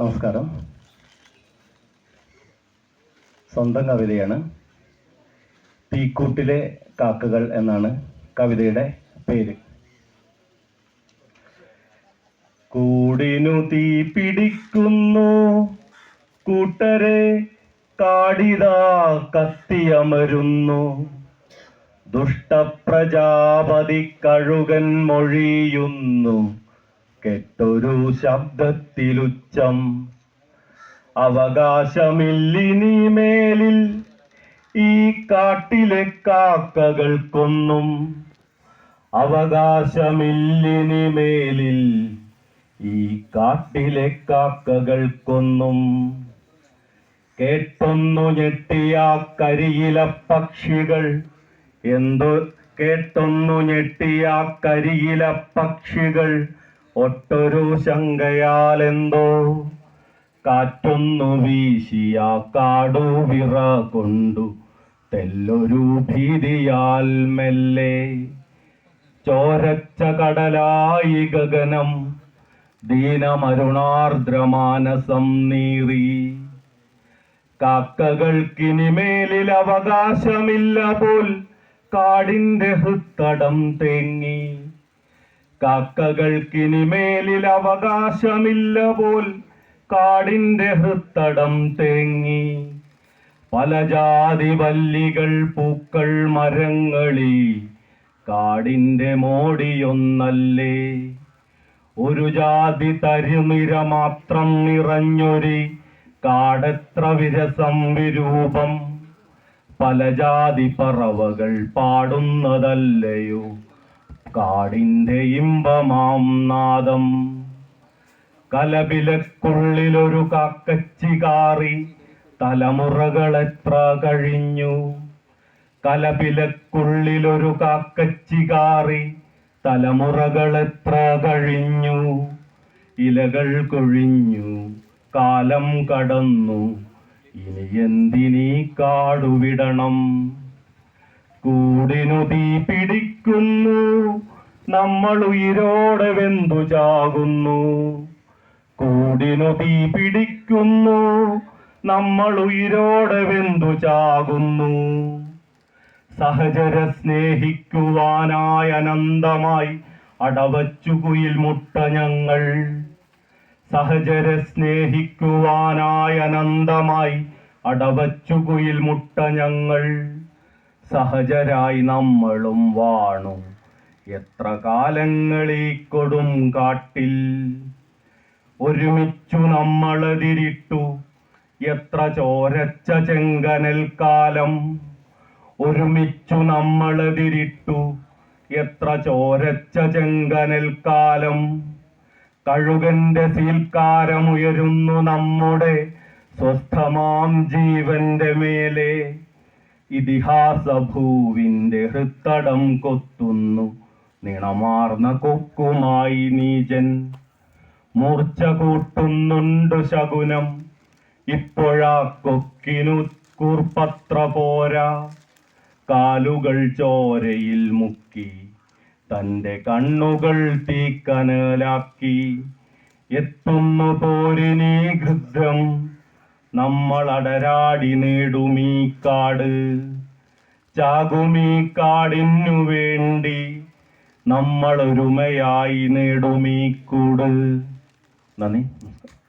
നമസ്കാരം. സ്വന്തം കവിതയാണ് തീക്കൂട്ടിലെ കാക്കകൾ എന്നാണ് കവിതയുടെ പേര്. കൂടിനു തീ പിടിക്കുന്നു കൂട്ടരെ കാടിതാ കത്തിയമരുന്നു. ദുഷ്ടപ്രജാപതി കഴുകൻ മൊഴിയുന്നു കെട്ടൊരു ശബ്ദത്തിലുച്ചം. അവകാശമില്ലിനി മേലിൽ ഈ കാട്ടിലെ കാക്കകൾക്കൊന്നും അവകാശമില്ലിനി മേലിൽ ഈ കാട്ടിലെ കാക്കകൾക്കൊന്നും കേട്ടൊന്നു ഞെട്ടിയ കരിയില പക്ഷികൾ. എന്തോ? കേട്ടൊന്നു ഞെട്ടിയ കരിയില പക്ഷികൾ. ഒട്ടൊരു ശങ്കയാലെന്തോ കാറ്റൊന്നു വീശിയ കാടു വിറ കൊണ്ടു. തെല്ലൊരു ഭീതിയാൽ മെല്ലെ ചോരച്ച കടലായി ഗഗനം ദീനമരുണാർദ്രമാനസം നീറി. കാക്കകൾക്കിനിമേലിൽ അവകാശമില്ല പോൽ കാടിന്റെ ഹൃത്തടം തേങ്ങി. കാക്കകൾക്കിനിമേലിൽ അവകാശമില്ല പോൽ കാടിന്റെ ഹൃത്തടം തേങ്ങി. പല ജാതി വല്ലികൾ പൂക്കൾ മരങ്ങളി കാടിന്റെ മോടിയൊന്നല്ലേ. ഒരു ജാതി തരുനിര മാത്രം നിറഞ്ഞൊരി കാടെത്ര വിരസം വിരൂപം. പല ജാതി പറവകൾ പാടുന്നതല്ലയോ. കാടിന്റെ ഇമ്പമാം നാദം. കലപിലക്കുള്ളിലൊരു കാക്കച്ചി കാറി തലമുറകളെത്ര കഴിഞ്ഞു. കലപിലക്കുള്ളിലൊരു കാക്കച്ചി കാറി തലമുറകളെത്ര കഴിഞ്ഞു. ഇലകൾ കൊഴിഞ്ഞു കാലം കടന്നു. ഇനി എന്തിനീ കാടുവിടണം? കൂടിനു തീ പിടിക്കുന്നു നമ്മൾ ഉയരോടെ വെന്തു ചാകുന്നു. കൂടിനു തീ പിടിക്കുന്നു. നമ്മൾ ഉയരോടെ വെന്തു ചാകുന്നു. സഹചര സ്നേഹിക്കുവാനായി അനന്തമായി അടവച്ചു കുയിൽ മുട്ട ഞങ്ങൾ. സഹചര സ്നേഹിക്കുവാനായ അനന്തമായി അടവച്ചു കുയിൽ മുട്ട ഞങ്ങൾ. സഹജരായി നമ്മളും വാണു. എത്ര കാലങ്ങളീ കൊടും കാട്ടിൽ. ഒരുമിച്ചു നമ്മളതിരിട്ടു. എത്ര ചോരച്ച ചെങ്കനൽ കാലം. ഒരുമിച്ചു നമ്മളതിരിട്ടു. എത്ര ചോരച്ച ചെങ്കനൽ കാലം. കഴുകന്റെ സീൽക്കാരമുയരുന്നു നമ്മുടെ സ്വസ്ഥമാം ജീവന്റെ മേലെ. ഇതിഹാസ ഭൂവിന്റെ ഹൃത്തടം കൊത്തുന്നു. നിണമാർന്ന കൊക്കുമായി നീജൻ മൂർച്ച കൂട്ടുന്നുണ്ടു ശകുനം. ഇപ്പോഴാ കൊക്കിനു കൂർപ്പത്ര പോരാ. കാലുകൾ ചോരയിൽ മുക്കി. തന്റെ കണ്ണുകൾ തീക്കനലാക്കി. എത്തുന്നു പോരിനീ ഗൃദ്രം നമ്മൾ അടരാടി നേടുമീ കാട്. ചാകുമീ കാടിനു വേണ്ടി നമ്മൾ ഒരുമയായി നേടുമീ കൂട്. നന്ദി. നമസ്കാരം